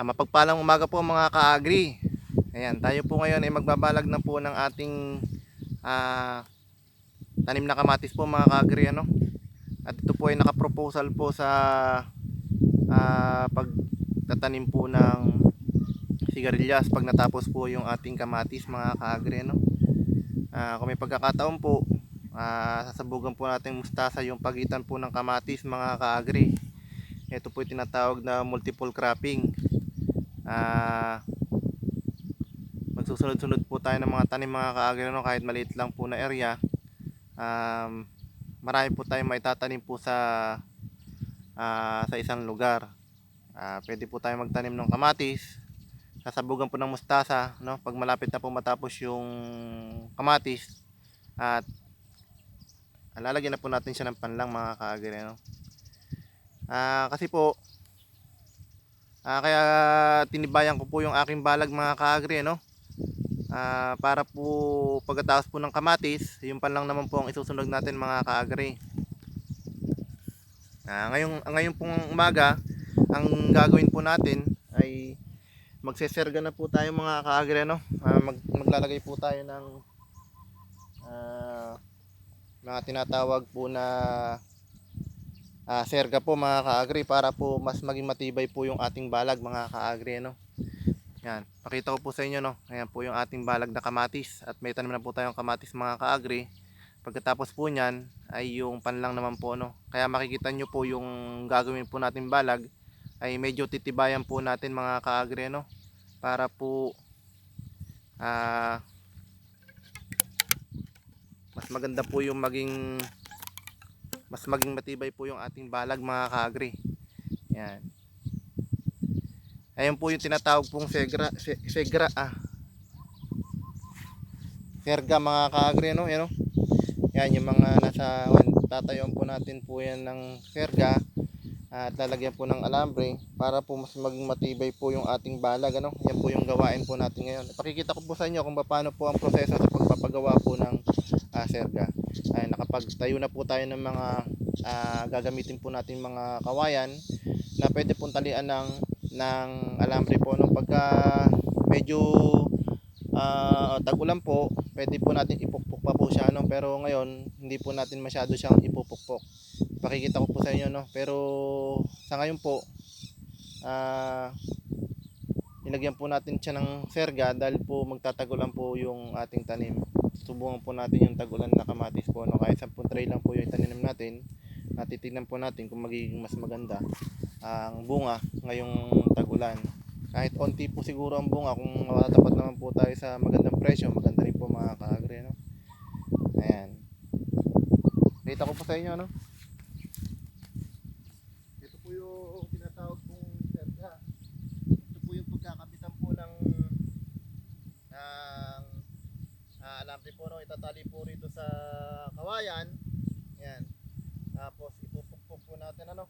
Ah, mapagpalang umaga po mga ka-agri. Ayan, tayo po ngayon ay magbabalag na po ng ating ah, tanim na kamatis po mga ka-agri ano. At ito po ay nakaproposal po sa ah, pagtatanim po ng sigarilyas pag natapos po yung ating kamatis mga ka-agri ano. Ah, kung may pagkakataon po, ah, sasabugan po natin mustasa yung pagitan po ng kamatis mga ka-agri. Ito po yung tinatawag na multiple cropping. Ah, magsusunod-sunod po tayo ng mga tanim mga kaagri no, kahit maliit lang po na area. Um, marami po tayong maitatanim po sa ah, sa isang lugar. Ah, pwede po tayo magtanim ng kamatis. Sasabugan po ng mustasa, no? Pag malapit na po matapos yung kamatis at lalagyan na po natin siya ng panlang mga kaagri no. Ah, kasi po Ah, kaya tinibayan ko po yung aking balag mga kaagri, no? Ah, para po pagkatapos po ng kamatis, yung pan lang naman po ang isusunod natin mga kaagri. Ah, ngayong ngayon pong umaga, ang gagawin po natin ay magseserga na po tayo mga kaagri, no? Ah, mag, maglalagay po tayo ng ah, mga tinatawag po na ah, serga po mga kaagri para po mas maging matibay po yung ating balag mga kaagri no. Yan, pakita ko po sa inyo no. Ayan po yung ating balag na kamatis at may tanim na po tayong kamatis mga kaagri. Pagkatapos po niyan ay yung panlang naman po no. Kaya makikita nyo po yung gagawin po natin balag ay medyo titibayan po natin mga kaagri no. Para po ah mas maganda po yung maging mas maging matibay po yung ating balag mga kaagri. Yan. Ayun po yung tinatawag pong segra, se, segra ah. Serga mga kaagri no, yan. Yan yung mga nasa tatayuan po natin po yan ng serga at lalagyan po ng alambre para po mas maging matibay po yung ating balag ano. Yan po yung gawain po natin ngayon. Pakikita ko po sa inyo kung paano po ang proseso sa pagpapagawa po ng ah, serga ay nakapagtayo na po tayo ng mga ah, gagamitin po natin mga kawayan na pwede pong talian ng ng alambre po. No pagka medyo ah, tag-ulan po pwede po natin ipukpok pa po siya no? Pero ngayon hindi po natin masyado siyang ipupukpok. Pakikita ko po sa inyo no? Pero sa ngayon po ah nilagyan po natin siya ng serga dahil po magtatagulan po yung ating tanim subukan po natin yung tagulan na kamatis po no? Kahit 10 tray lang po yung itanim natin natitignan po natin kung magiging mas maganda ang bunga ngayong tagulan. Kahit onti po siguro ang bunga kung matatapat naman po tayo sa magandang presyo maganda rin po mga kaagri no? Ayan. Kita ko po sa inyo no ito po yung tinatawag pong serga ito po yung pagkakabitan po ng ng uh, alambre po no itatali po rito sa kawayan. Yan. Tapos ipupukpok po natin ano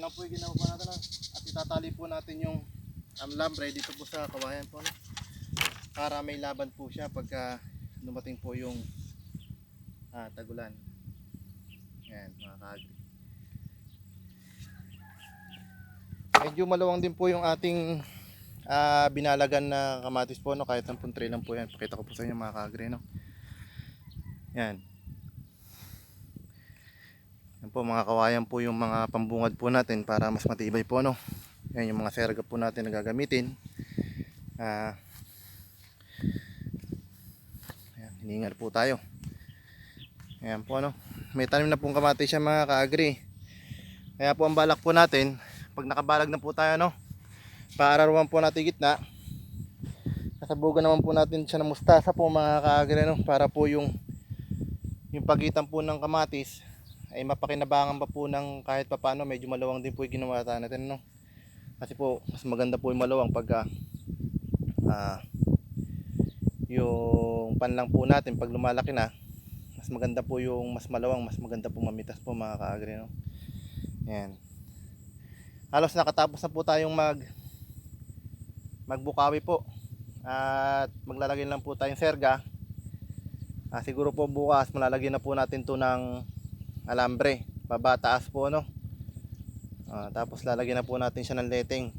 Ganun lang po yung ginawa natin. no? At itatali po natin yung um, lambre dito po sa kawayan po. No? Para may laban po siya pagka dumating po yung ah, tagulan. Yan mga kaagri. Medyo malawang din po yung ating ah, binalagan na kamatis po. No? Kahit 10 tray lang po yan. Pakita ko po sa inyo mga kaagri. No? Yan. Yan po mga kawayan po yung mga pambungad po natin para mas matibay po no. Yan yung mga serga po natin na gagamitin. Ah. Yan, hiningal po tayo. Ayan po ano. May tanim na pong kamatis siya mga kaagri. Kaya po ang balak po natin, pag nakabalag na po tayo no, paararuan po natin gitna. Kasabugan naman po natin siya ng mustasa po mga kaagri no, para po yung yung pagitan po ng kamatis ay mapakinabangan pa po ng kahit papano medyo malawang din po yung ginawa natin no? Kasi po mas maganda po yung malawang pagka ah, yung panlang po natin pag lumalaki na mas maganda po yung mas malawang mas maganda po mamitas po mga kaagri no? Yan halos nakatapos na po tayong mag magbukawi po. At maglalagay lang po tayong serga. Ah, siguro po bukas malalagyan na po natin to ng alambre. Baba taas po no. Ah, tapos lalagyan na po natin siya ng leteng.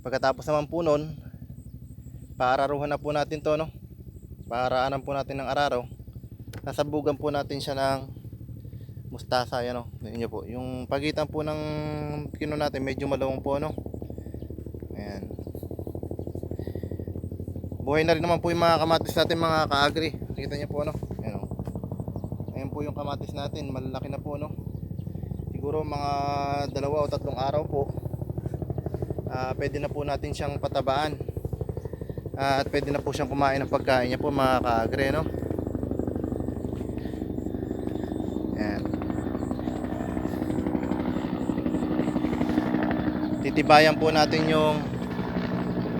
Pagkatapos naman po nun, paararuhan na po natin to no. Paaraanan po natin ng araro. Nasabugan po natin siya ng mustasa yan no. Tingnan niyo po. Yung pagitan po ng kino natin medyo malawang po no. Ayan. Buhay na rin naman po yung mga kamatis natin mga kaagri. Nakita niyo po ano? Ayan po yung kamatis natin. Malalaki na po no. Siguro mga dalawa o tatlong araw po. Ah, pwede na po natin siyang patabaan. Ah, at pwede na po siyang kumain ng pagkain niya po mga kaagri no. Ayan. Titibayan po natin yung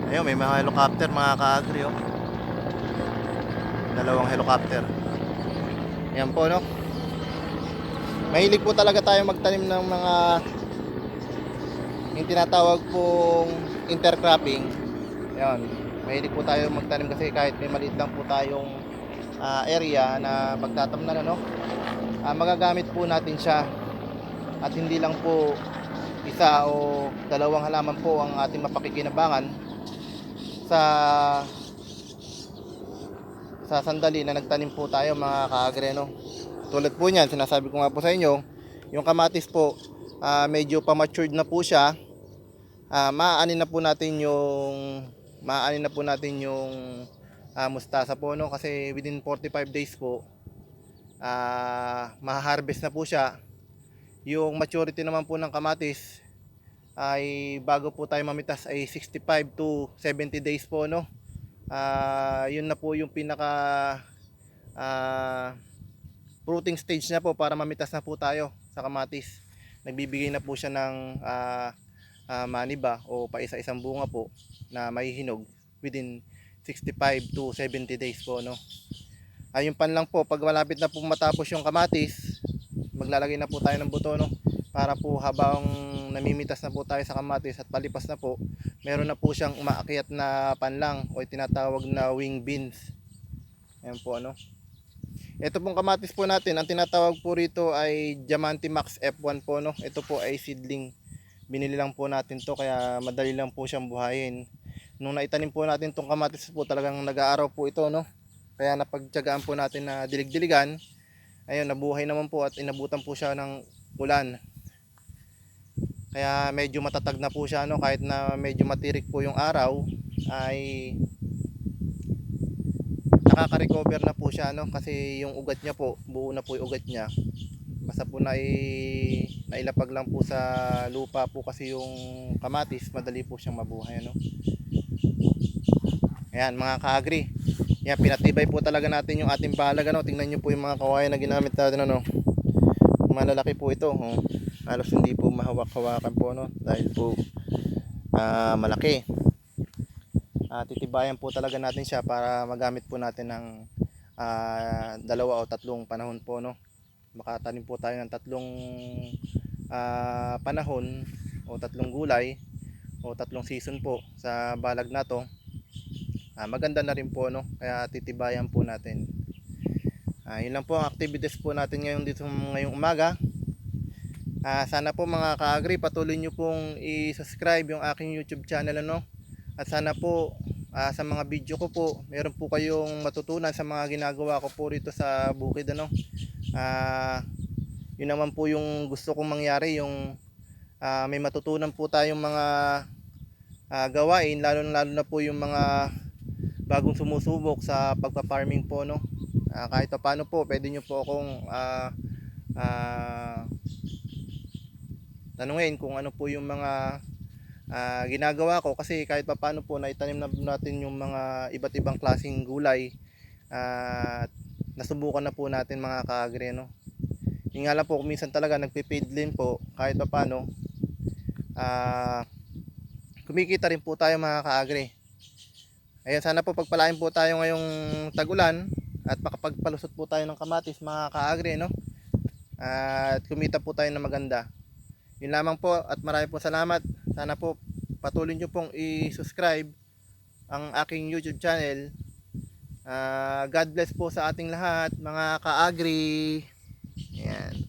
Ayun, may mga helicopter mga kaagri oh. Dalawang helicopter. Yan po no. Mahilig po talaga tayo magtanim ng mga yung tinatawag pong intercropping. Yan. Mahilig po tayo magtanim kasi kahit may maliit lang po tayong ah, area na pagtatamnan ano, ah, magagamit po natin siya at hindi lang po isa o dalawang halaman po ang ating mapakikinabangan sa sa sandali na nagtanim po tayo mga kaagreno. Tulad po niyan, sinasabi ko nga po sa inyo, yung kamatis po, ah, medyo pa-matured na po siya. Ah, maaanin na po natin yung maaanin na po natin yung ah, mustasa po no kasi within 45 days po ah ma-harvest na po siya. Yung maturity naman po ng kamatis ay bago po tayo mamitas ay 65 to 70 days po no. Ah, yun na po yung pinaka ah, fruiting stage na po para mamitas na po tayo sa kamatis. Nagbibigay na po siya ng ah, ah, maniba o pa isa-isang bunga po na mahihinog within 65 to 70 days po no. Ayun pan lang po pag malapit na po matapos yung kamatis, maglalagay na po tayo ng buto no para po habang namimitas na po tayo sa kamatis at palipas na po, meron na po siyang umaakyat na panlang o tinatawag na wing beans. Ayan po ano. Ito pong kamatis po natin, ang tinatawag po rito ay Diamante Max F1 po no. Ito po ay seedling. Binili lang po natin to kaya madali lang po siyang buhayin. Nung naitanim po natin tong kamatis po talagang nag-aaraw po ito no. Kaya napagtyagaan po natin na dilig-diligan. Ayun, nabuhay naman po at inabutan po siya ng ulan. Kaya medyo matatag na po siya no kahit na medyo matirik po yung araw ay nakaka-recover na po siya no kasi yung ugat niya po buo na po yung ugat niya. Basta po na nailapag lang po sa lupa po kasi yung kamatis madali po siyang mabuhay no Ayan mga kaagri. Yan pinatibay po talaga natin yung ating balag ano. Tingnan niyo po yung mga kawayan na ginamit natin ano. Malalaki po ito oh. Halos hindi po mahawak-hawakan po no? Dahil po ah, malaki. Ah, titibayan po talaga natin siya para magamit po natin ng ah, dalawa o tatlong panahon po no? Makatanim po tayo ng tatlong ah, panahon o tatlong gulay o tatlong season po sa balag na to. Ah, maganda na rin po no? Kaya titibayan po natin. Ah, yun lang po ang activities po natin ngayon dito ngayong umaga ah, sana po mga ka-agri patuloy nyo pong i-subscribe yung aking youtube channel ano? At sana po ah, sa mga video ko po meron po kayong matutunan sa mga ginagawa ko po rito sa bukid ano? Ah, yun naman po yung gusto kong mangyari yung ah, may matutunan po tayong mga ah, gawain lalo lalo na po yung mga bagong sumusubok sa pagpa-farming po no Ah, kahit pa paano po pwede nyo po akong ah, ah, tanungin kung ano po yung mga ah, ginagawa ko. Kasi kahit pa paano po naitanim na natin yung mga iba't ibang klaseng gulay. At nasubukan na po natin mga kaagri no? Yung nga lang po minsan talaga nagpe-paid din po kahit pa paano ah kumikita rin po tayo mga kaagri. Ayan, sana po pagpalain po tayo ngayong tagulan at makapagpalusot po tayo ng kamatis mga kaagri, no? At kumita po tayo ng maganda. Yun lamang po at marami po salamat. Sana po patuloy nyo pong i-subscribe ang aking YouTube channel. Ah, God bless po sa ating lahat mga kaagri. Ayan.